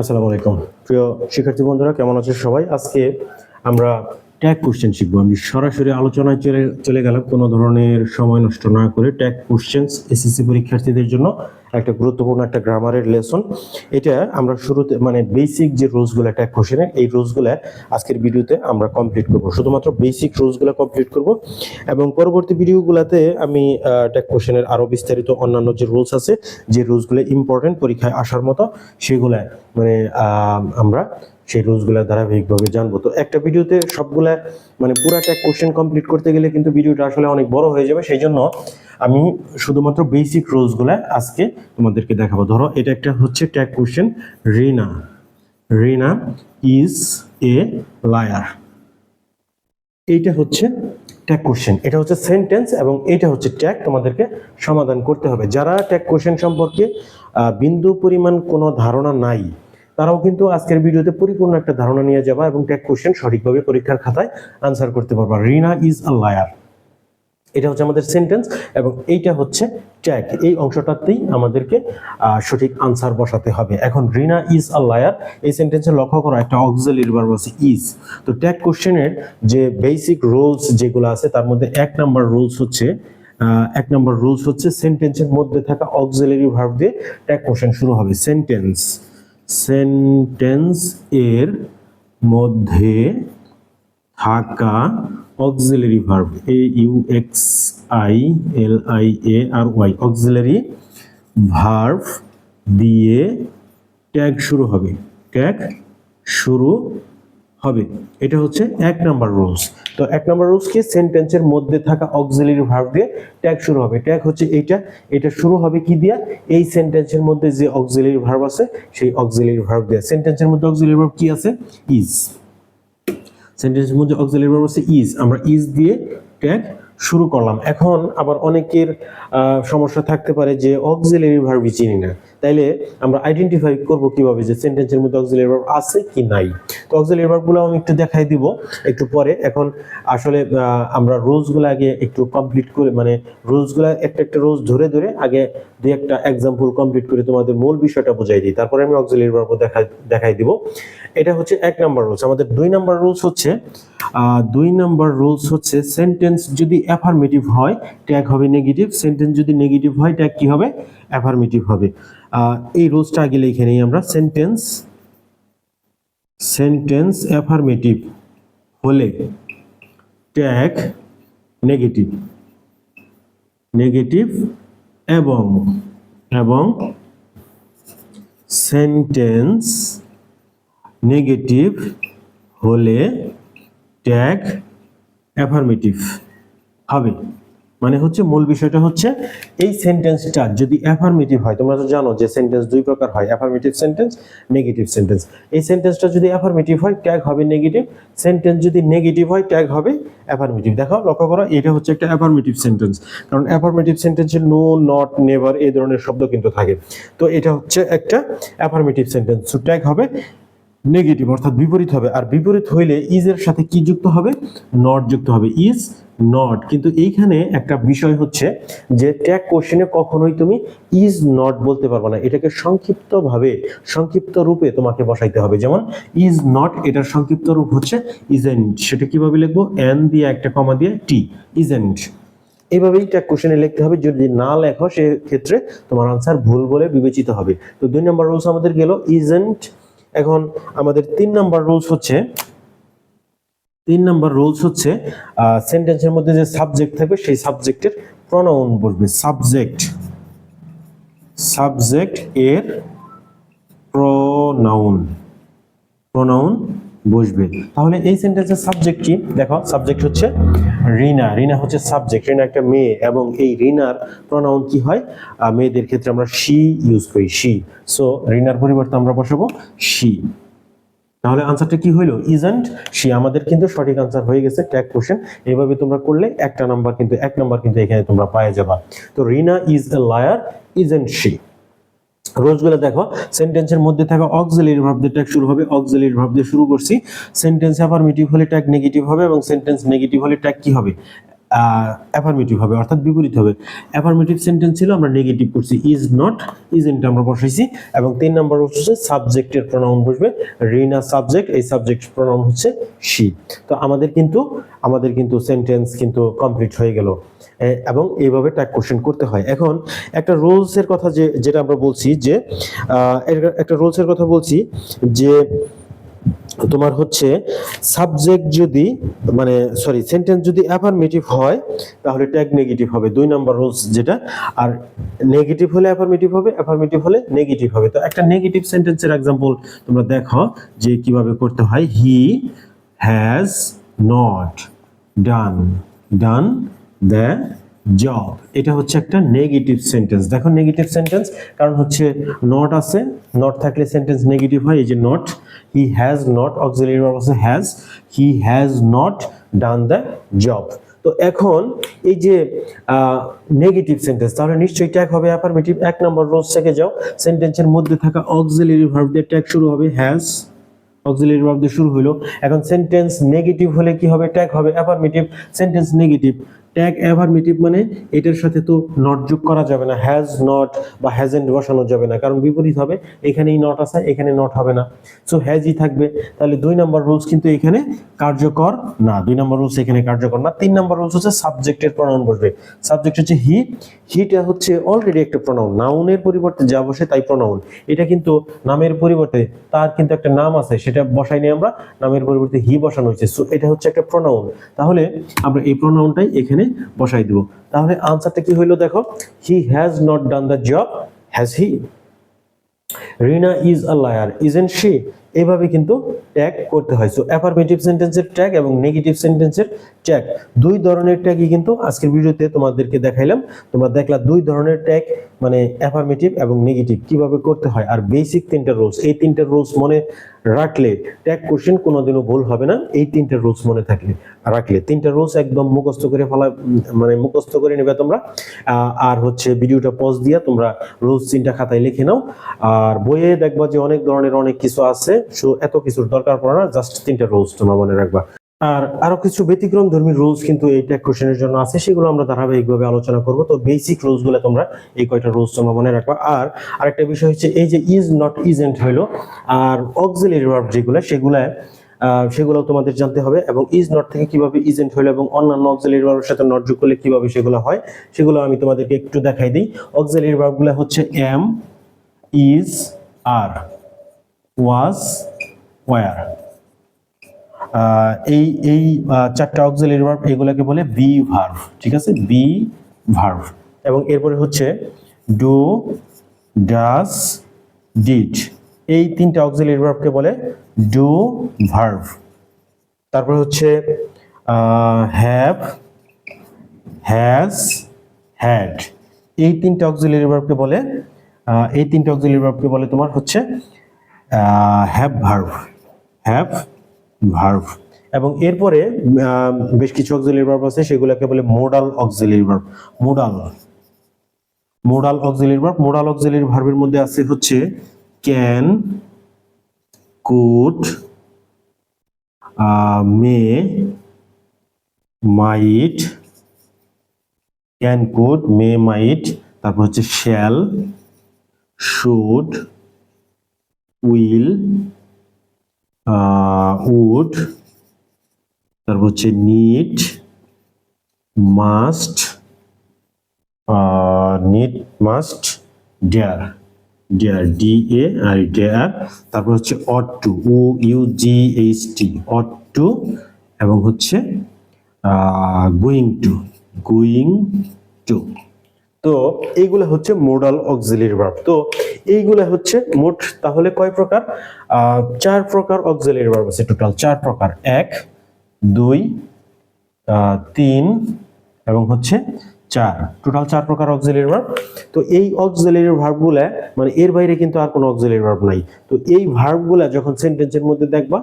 আসসালামু আলাইকুম। প্রিয় শিক্ষার্থী বন্ধুরা কেমন আছো সবাই? আজকে আমরা ট্যাগ কোশ্চেন শিখব। আমি সরাসরি আলোচনায় চলে চলে গেলাম। কোনো ধরনের সময় নষ্ট না করে ট্যাগ কোশ্চেন্স এসএসসি পরীক্ষার্থীদের জন্য একটা গুরুত্বপূর্ণ একটা গ্রামারের লেসন এটা আমরা শুরুতে মানে বেসিক যে রুলসগুলো ট্যাগ কোশ্চেনের এই রুলসগুলো আজকের ভিডিওতে আমরা কমপ্লিট করব। শুধুমাত্র বেসিক রুলসগুলো কমপ্লিট করব। এবং পরবর্তী ভিডিওগুলোতে আমি ট্যাগ কোশ্চেনের আরও বিস্তারিত অন্যান্য যে রুলস আছে, যে রুলসগুলো ইম্পর্টেন্ট পরীক্ষায় আসার মতো, সেগুলো মানে আমরা সেই রুলসগুলো ধারাবাহিকভাবে জানব। তো একটা ভিডিওতে সবগুলা মানে পুরাটা কোশ্চেন কমপ্লিট করতে গেলে কিন্তু ভিডিওটা আসলে অনেক বড় হয়ে যাবে। সেই জন্য আমি শুধুমাত্র বেসিক রুলসগুলো আজকে তোমাদেরকে দেখাবো। ধরো, এটা একটা হচ্ছে tag question Rina Rina is a liar এইটা হচ্ছে ট্যাগ কোশ্চেন এটা হচ্ছে সেন্টেন্স এবং এটা হচ্ছে ট্যাগ তোমাদেরকে সমাধান করতে হবে। যারা ট্যাগ কোশ্চেন সম্পর্কে বিন্দু পরিমাণ কোনো ধারণা নাই তারাও কিন্তু আজকের ভিডিওতে পরিপূর্ণ একটা ধারণা নিয়ে যাবা এবং ট্যাগ কোশ্চেন সঠিকভাবে পরীক্ষার খাতায় আনসার করতে পারবা। রিনা ইজ আ লায়ার এটা হচ্ছে আমাদের সেন্টেন্স এবং এইটা হচ্ছে ট্যাগ এই অংশটাতেই আমাদেরকে সঠিক আনসার বসাতে হবে। এখন রিনা ইজ আ লায়ার এই সেন্টেন্সে লক্ষ্য করো, একটা অক্সিলারি ভার্ব আছে ইজ তো ট্যাগ কোশ্চেনের যে বেসিক রুলস যেগুলো আছে, তার মধ্যে এক নাম্বার রুলস হচ্ছে এক নম্বর রুলস হচ্ছে সেন্টেন্সের মধ্যে থাকা অক্সিলারি ভার্ব দিয়ে ট্যাগ কোশ্চেন শুরু হবে। সেন্টেন্স সেন্টেন্স এর মধ্যে থাকা auxiliary verb A U X I L I A R Y auxiliary verb দিয়ে ট্যাগ শুরু হবে। ট্যাগ শুরু হবে। এটা হচ্ছে এক নাম্বার রুলস তো এক নম্বর রুলস কি? সেন্টেন্সের মধ্যে থাকা অক্সিলারি ভার্ব দিয়ে ট্যাগ শুরু হবে। ট্যাগ হচ্ছে এইটা। এটা শুরু হবে কি দিয়া? এই সেন্টেন্সের মধ্যে যে অক্সিলারি ভার্ব আছে, সেই অক্সিলারি ভার্ব দিয়ে। সেন্টেন্সের মধ্যে অক্সিলারি ভার্ব কি আছে? ইজ সেন্টেন্সের মধ্যে অক্সিলারি ভার্ব আছে ইজ আমরা ইজ দিয়ে ট্যাগ শুরু করলাম। এখন আবার অনেকের সমস্যা থাকতে পারে যে অক্সিলারি ভার্বই চিনি না। তাইলে আমরা আইডেন্টিফাই করব কীভাবে যে সেন্টেন্সের মধ্যে অক্সিলারি ভার্ব আছে কি নাই। তো অক্সিলারি ভার্বগুলো আমি একটু দেখাই দিব, একটু পরে। এখন আসলে আমরা রুলসগুলো আগে একটু কমপ্লিট করে মানে রুলসগুলো একটা একটা রুলস ধরে ধরে আগে দুই একটা এক্সাম্পল কমপ্লিট করে তোমাদের মূল বিষয়টা বোঝাই দিই। তারপরে আমি অক্সিলারি ভার্ব দেখাই দেখাই দিব। এটা হচ্ছে এক নাম্বার রুলস আমাদের দুই নাম্বার রুলস হচ্ছে দুই নাম্বার রুলস হচ্ছে সেন্টেন্স যদি অ্যাফার্মেটিভ হয় ট্যাগ হবে নেগেটিভ সেন্টেন্স যদি নেগেটিভ হয় ট্যাগ কি হবে? অ্যাফার্মেটিভ হবে। এই রুলসটা আগে লিখে নেই আমরা। সেন্টেন্স সেন্টেন্স অ্যাফার্মেটিভ হলে ট্যাগ নেগেটিভ নেগেটিভ এবং এবং সেন্টেন্স নেগেটিভ হলে ট্যাগ অ্যাফার্মেটিভ হবে। মানে হচ্ছে মূল বিষয়টা হচ্ছে এই সেন্টেন্সটা যদি অ্যাফার্মেটিভ হয়, তোমরা তো জানো যে সেন্টেন্স দুই প্রকার হয় অ্যাফার্মেটিভ সেন্টেন্স নেগেটিভ সেন্টেন্স এই সেন্টেন্সটা যদি অ্যাফার্মেটিভ হয় ট্যাগ হবে নেগেটিভ সেন্টেন্স যদি নেগেটিভ হয় ট্যাগ হবে অ্যাফার্মেটিভ দেখো, লক্ষ্য করো, এটা হচ্ছে একটা অ্যাফার্মেটিভ সেন্টেন্স কারণ অ্যাফার্মেটিভ সেন্টেন্সে নো নট নেভার এই ধরনের শব্দ কিন্তু থাকে। তো এটা হচ্ছে একটা অ্যাফার্মেটিভ সেন্টেন্স তো ট্যাগ হবে নেগেটিভ অর্থাৎ বিপরীত হবে। আর বিপরীত হইলে ইজ এর সাথে কি যুক্ত হবে? নট যুক্ত হবে। ইজ নট কিন্তু এইখানে একটা বিষয় হচ্ছে যে ট্যাগ কোশ্চেনে কখনোই তুমি ইজ নট বলতে পারবে না। এটাকে সংক্ষিপ্তভাবে সংক্ষিপ্ত রূপে তোমাকে বসাইতে হবে। যেমন ইজ নট এটার সংক্ষিপ্ত রূপ হচ্ছে ইজেন্ট সেটা কীভাবে লিখব? এন দিয়ে একটা কমা দিয়ে টি ইজেন্ট এইভাবেই ট্যাগ কোশ্চেনে লিখতে হবে। যদি না লেখো, সেক্ষেত্রে তোমার আনসার ভুল বলে বিবেচিত হবে। তো দুই নম্বর রুলস আমাদের গেল ইজেন্ট এখন আমাদের তিন নম্বর রুলস হচ্ছে তিন নম্বর রুলস হচ্ছে সেন্টেন্সের মধ্যে যে সাবজেক্ট থাকবে, সেই সাবজেক্টের প্রনাউন বসবে সাবজেক্ট সাবজেক্ট এর প্রনাউন প্রনাউন বসবে। তাহলে এই সেন্টেন্সের সাবজেক্ট কি? দেখো সাবজেক্ট হচ্ছে রিনা। রিনা হচ্ছে সাবজেক্ট রিনা একটা মেয়ে এবং এই রিনার প্রনাউন কি হয়? মেয়েদের ক্ষেত্রে আমরা শি ইউজ করি শি সো রিনার পরিবর্তে আমরা বসাবো শি তাহলে আনসারটা কি হইল? ইজেন্ট সি আমাদের কিন্তু সঠিক আনসার হয়ে গেছে ট্যাগ কোশ্চেন এইভাবে তোমরা করলে একটা নাম্বার কিন্তু, এক নাম্বার কিন্তু এখানে তোমরা পায়ে যাবা। তো Rina is a liar isn't she রোজগুলো দেখো সেন্টেন্সের মধ্যে থাকা অক্সিলারি ভার্ব দিয়ে ট্যাগ শুরু হবে অক্সিলারি ভার্ব দিয়ে শুরু করছি। সেন্টেন্স অ্যাফার্মেটিভ হলে ট্যাগ নেগেটিভ হবে এবং সেন্টেন্স নেগেটিভ হলে ট্যাগ কি হবে? অ্যাফার্মেটিভ হবে, অর্থাৎ বিপরীত হবে। অ্যাফার্মেটিভ সেন্টেন্স ছিল, আমরা নেগেটিভ করছি ইজ নট ইজেন্ট আমরা বসাইছি, এবং তিন নম্বর হচ্ছে সাবজেক্টের প্রনাউন বসবে, রিনা সাবজেক্ট এই সাবজেক্ট প্রনাউন হচ্ছে শি তো আমাদের কিন্তু আমাদের কিন্তু সেন্টেন্স কিন্তু কমপ্লিট হয়ে গেল। এবং এইভাবে ট্যাগ কোশ্চেন করতে হয়। এখন একটা রুলসের কথা যে, যেটা আমরা বলছি যে একটা রুলসের কথা বলছি যে তোমার হচ্ছে সাবজেক্ট যদি মানে সরি সেন্টেন্স যদি অ্যাফার্মেটিভ হয়, তাহলে ট্যাগ নেগেটিভ হবে, দুই নাম্বার রুলস যেটা, আর নেগেটিভ হলে অ্যাফার্মেটিভ হবে অ্যাফার্মেটিভ হলে নেগেটিভ হবে। তো একটা নেগেটিভ সেন্টেন্সের এক্সাম্পল তোমরা দেখো, যে কীভাবে করতে হয়। He has not done done the job এটা হচ্ছে একটা নেগেটিভ সেন্টেন্স দেখো নেগেটিভ সেন্টেন্স কারণ হচ্ছে নট আছে নট থাকলে সেন্টেন্স নেগেটিভ হয়, এই যে not he has not auxiliary verb আছে has he has not done the job তো এখন এই যে নেগেটিভ সেন্টেন্স তাহলে নিশ্চয়ই ট্যাগ হবে অ্যাফার্মেটিভ এক নম্বর রোজ থেকে যাও সেন্টেন্সের মধ্যে থাকা অক্সিলারি ভার্ব দিয়ে ট্যাগ শুরু হবে হ্যাজ অক্সিলারি ভার্ব দিয়ে শুরু হলো এখন সেন্টেন্স নেগেটিভ হলে কি হবে? ট্যাগ হবে affirmative sentence negative tag affirmative মানে এটার সাথে তো নট যোগ করা যাবে না হ্যাজ নট বা হ্যাজেন্ট বসানো যাবে না, কারণ বিপরীত হবে, এখানেই নট আছে, এখানে নট হবে না। সো হ্যাজই থাকবে, তাহলে দুই নম্বর রুলস কিন্তু এখানে কার্যকর না। দুই নম্বর রুলস এখানে কার্যকর না, তিন নম্বর রুলস হচ্ছে সাবজেক্টের প্রনাউন বসবে। সাবজেক্ট হচ্ছে হি হিটা হচ্ছে অলরেডি একটা প্রণাউন নাউনের পরিবর্তে যা বসে তাই প্রণাউন এটা কিন্তু নামের পরিবর্তে, তার কিন্তু একটা নাম আছে, সেটা বসাইনি আমরা, নামের পরিবর্তে হি বসানো হয়েছে। সো এটা হচ্ছে একটা প্রণাউন তাহলে আমরা এই প্রনাউনটাই এখানে বসাই দেব। তাহলে আনসারটা কি হইল দেখো? He has not done the job has he Rina is a liar isn't she এইভাবে কিন্তু ট্যাগ করতে হয়। সো অ্যাফার্মেটিভ সেন্টেন্সের ট্যাগ এবং নেগেটিভ সেন্টেন্সের ট্যাগ দুই ধরনের ট্যাগই কিন্তু আজকের ভিডিওতে তোমাদেরকে দেখাইলাম। তোমরা দেখলা দুই ধরনের ট্যাগ মানে অ্যাফারমেটিভ এবং নেগেটিভ কীভাবে করতে হয়? আর বেসিক তিনটা রুলস এই তিনটা রুলস মনে রাখলে ট্যাগ কোশ্চেন কোনোদিনও ভুল হবে না। এই তিনটা রুলস মনে থাকলে রাখলে। তিনটা রুলস একদম মুখস্থ করে ফেলা মানে মুখস্থ করে নেবে তোমরা। আর হচ্ছে ভিডিওটা পজ দিয়ে তোমরা রুলস তিনটা খাতায় লিখে নাও। আর বইয়ে দেখবা যে অনেক ধরনের অনেক কিছু আছে। সো এত কিছুর দরকার পড়ে না জাস্ট তিনটা রুলস তোমরা মনে রাখবা। আর আরও কিছু ব্যতিক্রম ধর্মী রুলস কিন্তু এই কোশ্চেনের জন্য আছে, সেগুলো আমরা ধারাবাহিকভাবে আলোচনা করব। তো বেসিক রুলসগুলো তোমরা এই কয়টা রুলস তোমরা মনে রাখবা। আর আরেকটা বিষয় হচ্ছে এই যে ইজ নট ইজেন্ট হইল, আর অক্সিলারি ভার্ব যেগুলো, সেগুলা সেগুলো তোমাদের জানতে হবে এবং ইজ নট থেকে কীভাবে ইজেন্ট হলো এবং অন্যান্য অক্সিলারি ভার্বের সাথে নট যোগ করলে কীভাবে সেগুলো হয়, সেগুলো আমি তোমাদেরকে একটু দেখাই দিই। অক্সিলারি ভার্বগুলো হচ্ছে am is are was were এই এই চারটা অক্সিলারি ভার্ব এগুলোকে বলে বি ভার্ব ঠিক আছে? বি ভার্ব এবং এরপরে হচ্ছে ডু ডাস ডিড এই তিনটা অক্সিলারি ভার্বকে বলে ডু ভার্ব তারপর হচ্ছে হ্যাভ হ্যাজ হ্যাড এই তিনটা অক্সিলারি ভার্বকে বলে এই তিনটা অক্সিলারি ভার্বকে বলে তোমার হচ্ছে হ্যাভ ভার্ব হ্যাভ ভার্ব এবং এরপরে বেশ কিছু অক্সিলারি ভার্ব আছে, সেগুলোকে বলে modal auxiliary verb modal modal auxiliary verb modal auxiliary ভার্বের মধ্যে আছে হচ্ছে can could may might can could may might তারপর হচ্ছে শ্যাল শুড উইল উড তারপর হচ্ছে need must need must dare dare D A R dare তারপর হচ্ছে ought to O U G H T ought to এবং হচ্ছে going to going to তো এইগুলো হচ্ছে মোডাল অক্সিলারি ভার্ব। তো এইগুলা হচ্ছে মোট তাহলে কয় প্রকার? চার প্রকার অক্সিলারি ভার্ব আছে টোটাল। চার প্রকার। এক, দুই তিন এবং হচ্ছে চার। টোটাল চার প্রকার অক্সিলারি ভার্ব। তো এই অক্সিলারি ভার্বগুলা মানে এর বাইরে কিন্তু আর কোনো অক্সিলারি ভার্ব নাই। তো এই ভার্বগুলা যখন সেন্টেন্সের মধ্যে দেখবা,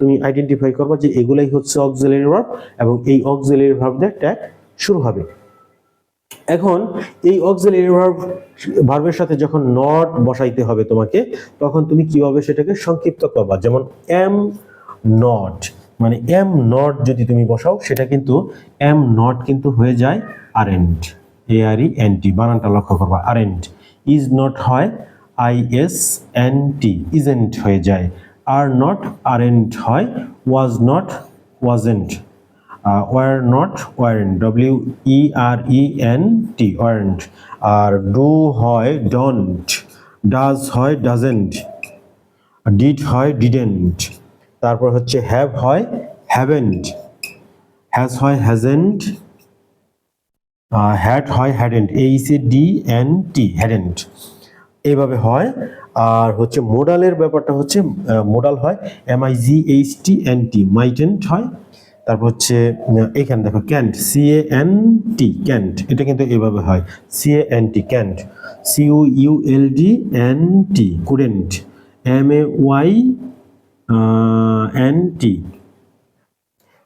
তুমি আইডেন্টিফাই করবা যে এগুলাই হচ্ছে অক্সিলারি ভার্ব এবং এই অক্সিলারি ভার্ব দিয়ে ট্যাগ শুরু হবে। এখন এই অক্সিলারি ভার্ব ভার্বের সাথে যখন নট বসাইতে হবে তোমাকে, তখন তুমি কীভাবে সেটাকে সংক্ষিপ্ত করবা? যেমন এম নট মানে এম নট যদি তুমি বসাও, সেটা কিন্তু এম নট কিন্তু হয়ে যায় আরেন্ট এ আর ই এন টি বানানটা লক্ষ্য করবা আরেন্ট ইজ নট হয় I S N T isn't হয়ে যায় আর নট আরেন্ট হয় was not wasn't were not weren't W E R E N T weren't R do হয় ডন্ট ডাজ হয় doesn't did হয় ডিডেন্ট তারপর হচ্ছে have হয় হ্যাভেন্ট হ্যাজ হয় হ্যাজেন্ট হ্যাড হয় hadn't H A D N T hadn't এইভাবে হয়। আর হচ্ছে মোডালের ব্যাপারটা হচ্ছে মোডাল হয় M I G H T N T mightn't হয় তারপর হচ্ছে এখানে দেখো can't C A N T can't এটা কিন্তু এভাবে হয়। C A N T can't C U U L D N T couldn't M A Y N T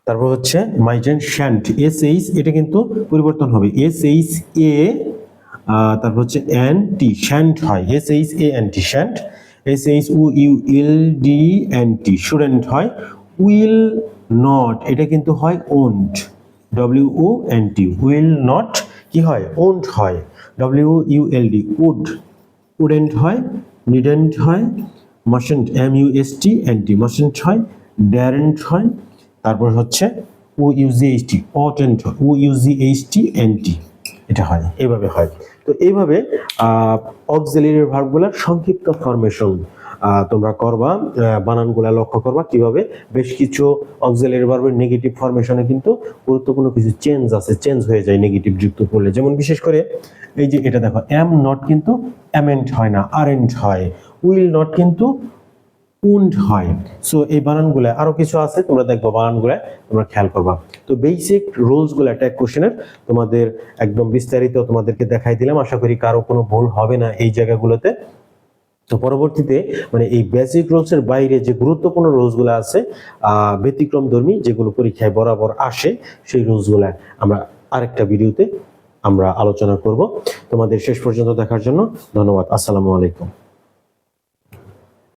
তারপর হচ্ছে মাইজেন শ্যান্ট এস এইচ এটা কিন্তু পরিবর্তন হবে। এস এইচ এ তারপর হচ্ছে এন টি শ্যান্ট হয়। S H A N T shan't S H U U L D N T shouldn't হয়। উইল নট এটা কিন্তু হয় won't W O N T will not কি হয়? ওন্ট হয় W U L D would wouldn't হয় needn't হয় mustn't M U S T N T mustn't হয় ড্যারেন্ট হয়, তারপর হচ্ছে ও ইউজি এইচ টি অটেন্ট হয় O U G H T N T এটা হয় এইভাবে হয়। তো এইভাবে অক্সিলারি ভার্বগুলোর সংক্ষিপ্ত ফরমেশন তোমরা করবা বানানগুলা লক্ষ্য করবা কীভাবে। বেশ কিছু অক্সিলারি ভার্বের নেগেটিভ ফরমেশনে কিন্তু গুরুত্বপূর্ণ কিছু চেঞ্জ আছে চেঞ্জ হয়ে যায় নেগেটিভ যুক্ত করলে। যেমন বিশেষ করে এই যে এটা দেখো এম নট কিন্তু অ্যামেন্ট হয় না আরেন্ট হয় উইল নট কিন্তু উন্ড হয়। সো এই বানানগুলো আরও কিছু আছে, তোমরা দেখব বানানগুলো তোমরা খেয়াল করবা। তো বেসিক রুলসগুলো ট্যাগ কোশ্চেনের তোমাদের একদম বিস্তারিত তোমাদেরকে দেখাই দিলাম। আশা করি কারও কোনো ভুল হবে না এই জায়গাগুলোতে। তো পরবর্তীতে মানে এই বেসিক রোলসের বাইরে যে গুরুত্বপূর্ণ রুলসগুলো আছে ব্যতিক্রম ধর্মী যেগুলো পরীক্ষায় বরাবর আসে, সেই রুলসগুলো আমরা আরেকটা ভিডিওতে আমরা আলোচনা করব। তোমাদের শেষ পর্যন্ত দেখার জন্য ধন্যবাদ। আসসালামু আলাইকুম।